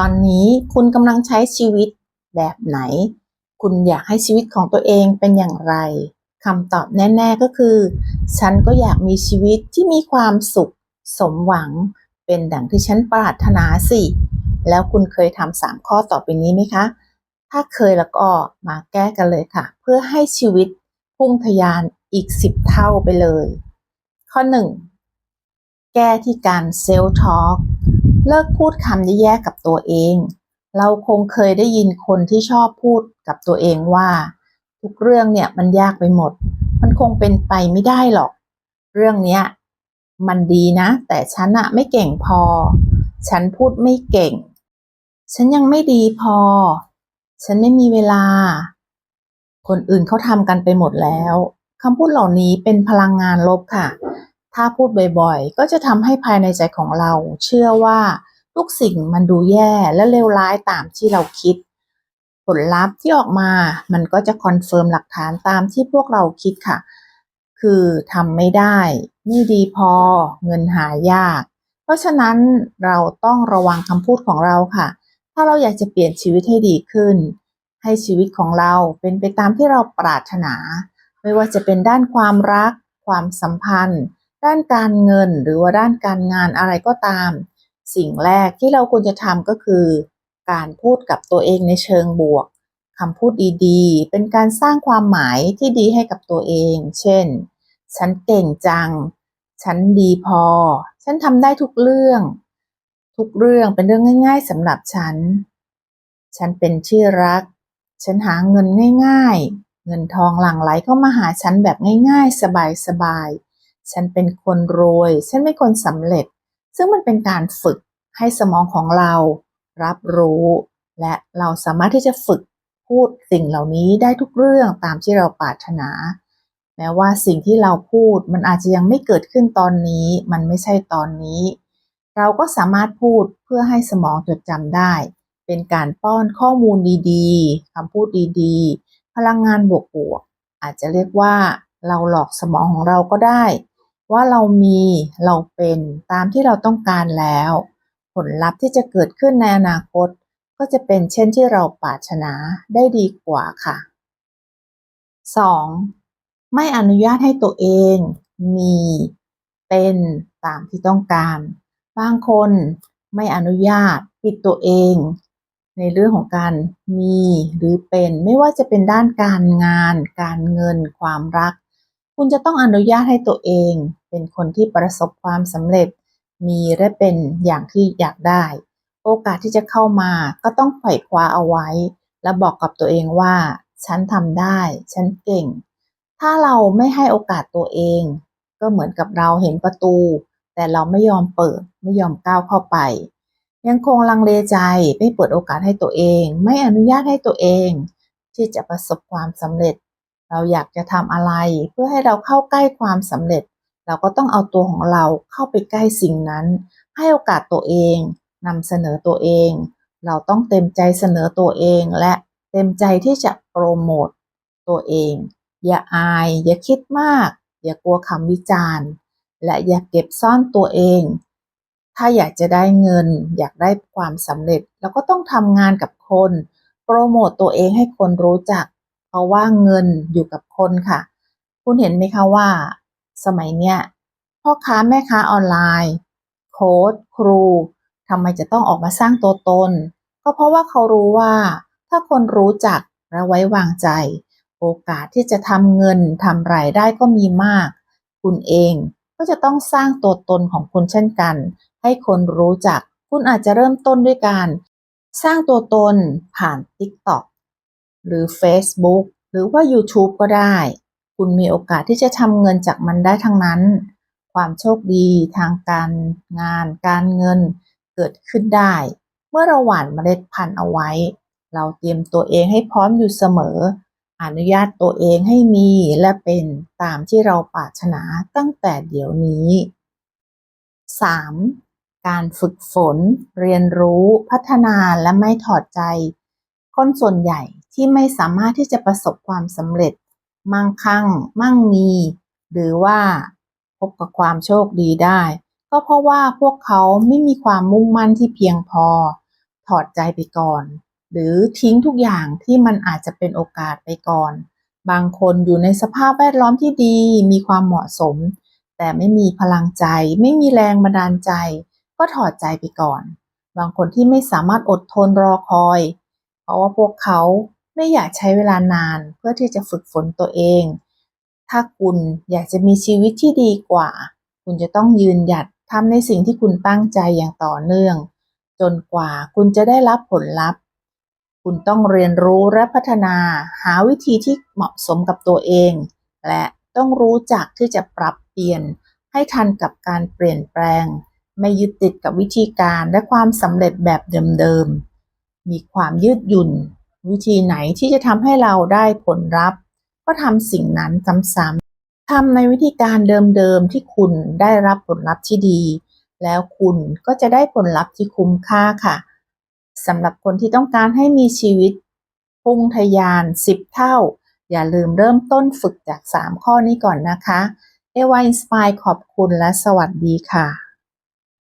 ตอนนี้คุณกำลังใช้ชีวิตแบบไหน คุณอยากให้ชีวิตของตัวเองเป็นอย่างไรคำตอบแน่ ๆก็คือ ฉันก็อยากมีชีวิตที่มีความสุข สมหวัง เป็นดังที่ฉันปรารถนาสิ แล้วคุณเคยทำสามข้อต่อไปนี้ไหมคะ ถ้าเคยแล้วก็มาแก้กันเลยค่ะ เพื่อให้ชีวิตพุ่งทะยานอีกสิบเท่าไปเลย ข้อหนึ่งแก้ที่การเซลล์ทอล์ก เลิกพูดคำแย่ๆกับตัวเอง เราคงเคยได้ยินคนที่ชอบพูดกับตัวเองว่า ทุกเรื่องเนี่ยมันยากไปหมด มันคงเป็นไปไม่ได้หรอก เรื่องเนี้ยมันดีนะ แต่ฉันอะไม่เก่งพอ ฉันพูดไม่เก่ง ฉันยังไม่ดีพอ ฉันไม่มีเวลา คนอื่นเขาทำกันไปหมดแล้วคำพูดเหล่านี้เป็นพลังงานลบค่ะ ถ้าพูดบ่อยๆ ก็จะทำให้ภายในใจของเรา เชื่อว่าทุกสิ่งมันดูแย่และเลวร้ายตามที่เราคิด ผลลัพธ์ที่ออกมา มันก็จะคอนเฟิร์มหลักฐานตามที่พวกเราคิดค่ะ คือทำไม่ได้ ไม่ดีพอ เงินหายาก เพราะฉะนั้นเราต้องระวังคำพูดของเราค่ะ ถ้าเราอยากจะเปลี่ยนชีวิตให้ดีขึ้น ให้ชีวิตของเราเป็นไปตามที่เราปรารถนา ไม่ว่าจะเป็นด้านความรัก ความสัมพันธ์ ด้านการเงินหรือว่าด้านการงานอะไรก็ตาม สิ่งแรกที่เราควรจะทำก็คือ การพูดกับตัวเองในเชิงบวกคำพูดดีๆ เป็นการสร้างความหมายที่ดีให้กับตัวเอง เช่น ฉันเก่งจัง ฉันดีพอ ฉันทำได้ทุกเรื่อง ทุกเรื่องเป็นเรื่องง่าย ๆสำหรับฉัน ฉันเป็นที่รัก ฉันหาเงินง่าย ๆ เงินทองหลั่งไหลเข้ามาหาฉันแบบง่าย ๆ สบายๆ ฉันเป็นคนรวย ฉันเป็นคนสำเร็จ ซึ่งมันเป็นการฝึกให้สมองของเรารับรู้ และเราสามารถที่จะฝึกพูดสิ่งเหล่านี้ได้ทุกเรื่องตามที่เราปรารถนา แม้ว่าสิ่งที่เราพูดมันอาจจะยังไม่เกิดขึ้นตอนนี้ มันไม่ใช่ตอนนี้ เราก็สามารถพูดเพื่อให้สมองจดจำได้ เป็นการป้อนข้อมูลดีๆคำพูดดีๆ พลังงานบวกๆอาจจะเรียกว่าเราหลอกสมองของเราก็ได้ ว่าเรามีเราเป็นตามที่เราต้องการแล้ว ผลลัพธ์ที่จะเกิดขึ้นในอนาคต ก็จะเป็นเช่นที่เราปรารถนาได้ดีกว่าค่ะ 2. ไม่อนุญาตให้ตัวเอง มีเป็นตามที่ต้องการ บางคนไม่อนุญาตปิดตัวเอง ในเรื่องของการมีหรือเป็นไม่ว่าจะเป็นด้านการงาน การเงิน ความรัก คุณจะต้องอนุญาตให้ตัวเอง เป็นคนที่ประสบความสำเร็จ มีและเป็นอย่างที่อยากได้ โอกาสที่จะเข้ามาก็ต้องไขว่คว้าเอาไว้ และบอกกับตัวเองว่า ฉันทำได้ ฉันเก่ง ถ้าเราไม่ให้โอกาสตัวเอง ก็เหมือนกับเราเห็นประตู แต่เราไม่ยอมเปิด ไม่ยอมก้าวเข้าไป ยังคงลังเลใจไม่เปิดโอกาสให้ตัวเอง ไม่อนุญาตให้ตัวเอง ที่จะประสบความสำเร็จ เราอยากจะทำอะไรเพื่อให้เราเข้าใกล้ความสำเร็จ เราก็ต้องเอาตัวของเราเข้าไปใกล้สิ่งนั้น ให้โอกาสตัวเองนำเสนอตัวเอง เราต้องเต็มใจเสนอตัวเองและเต็มใจที่จะโปรโมตตัวเอง อย่าอาย อย่าคิดมาก อย่ากลัวคำวิจารณ์ และอย่าเก็บซ่อนตัวเอง ถ้าอยากจะได้เงิน อยากได้ความสำเร็จ เราก็ต้องทำงานกับคน โปรโมตตัวเองให้คนรู้จัก ราะว่าเงินอยู่กับคนค่ะ คุณเห็นไหมคะว่า สมัยเนี้ยพ่อค้าแม่ค้าออนไลน์ โค้ชครูทำไมจะต้องออกมาสร้างตัวตน ก็เพราะว่าเขารู้ว่า ถ้าคนรู้จักและไว้วางใจ โอกาสที่จะทำเงินทำรายได้ก็มีมาก คุณเองก็จะต้องสร้างตัวตนของคุณเช่นกัน ให้คนรู้จัก คุณอาจจะเริ่มต้นด้วยการ สร้างตัวตนผ่าน TikTok หรือ Facebook หรือว่า YouTube ก็ได้ คุณมีโอกาสที่จะทำเงินจากมันได้ทั้งนั้น ความโชคดีทางการงาน การเงินเกิดขึ้นได้ เมื่อเราหว่านเมล็ดพันธุ์เอาไว้ เราเตรียมตัวเองให้พร้อมอยู่เสมอ อนุญาตตัวเองให้มีและเป็นตามที่เราปรารถนาตั้งแต่เดี๋ยวนี้ 3. การฝึกฝน เรียนรู้ พัฒนาและไม่ถอดใจ คนส่วนใหญ่ ที่ไม่สามารถที่จะประสบความสำเร็จ มั่งคั่ง มั่งมี หรือว่าพบกับความโชคดีได้ ก็เพราะว่าพวกเขาไม่มีความมุ่งมั่นที่เพียงพอ ถอดใจไปก่อน หรือทิ้งทุกอย่างที่มันอาจจะเป็นโอกาสไปก่อน บางคนอยู่ในสภาพแวดล้อมที่ดี มีความเหมาะสม แต่ไม่มีพลังใจ ไม่มีแรงบันดาลใจ ก็ถอดใจไปก่อน บางคนที่ไม่สามารถอดทนรอคอย เพราะว่าพวกเขา ไม่อยากใช้เวลานานเพื่อที่จะฝึกฝนตัวเอง ถ้าคุณอยากจะมีชีวิตที่ดีกว่า คุณจะต้องยืนหยัดทำในสิ่งที่คุณตั้งใจอย่างต่อเนื่อง จนกว่าคุณจะได้รับผลลัพธ์ คุณต้องเรียนรู้และพัฒนาหาวิธีที่เหมาะสมกับตัวเอง และต้องรู้จักที่จะปรับเปลี่ยนให้ทันกับการเปลี่ยนแปลง ไม่ยึดติดกับวิธีการและความสำเร็จแบบเดิมๆมีความยืดหยุ่น วิธีไหนที่จะทำให้เราได้ผลลัพธ์ ก็ทำสิ่งนั้นซ้ำๆทำในวิธีการเดิมๆที่คุณได้รับผลลัพธ์ที่ดี แล้วคุณก็จะได้ผลลัพธ์ที่คุ้มค่าค่ะสำหรับคนที่ต้องการให้มีชีวิตพุ่งทะยาน 10 เท่า อย่าลืมเริ่มต้นฝึกจาก 3 ข้อนี้ก่อนนะคะ เอวาอินสปายขอบคุณและสวัสดีค่ะ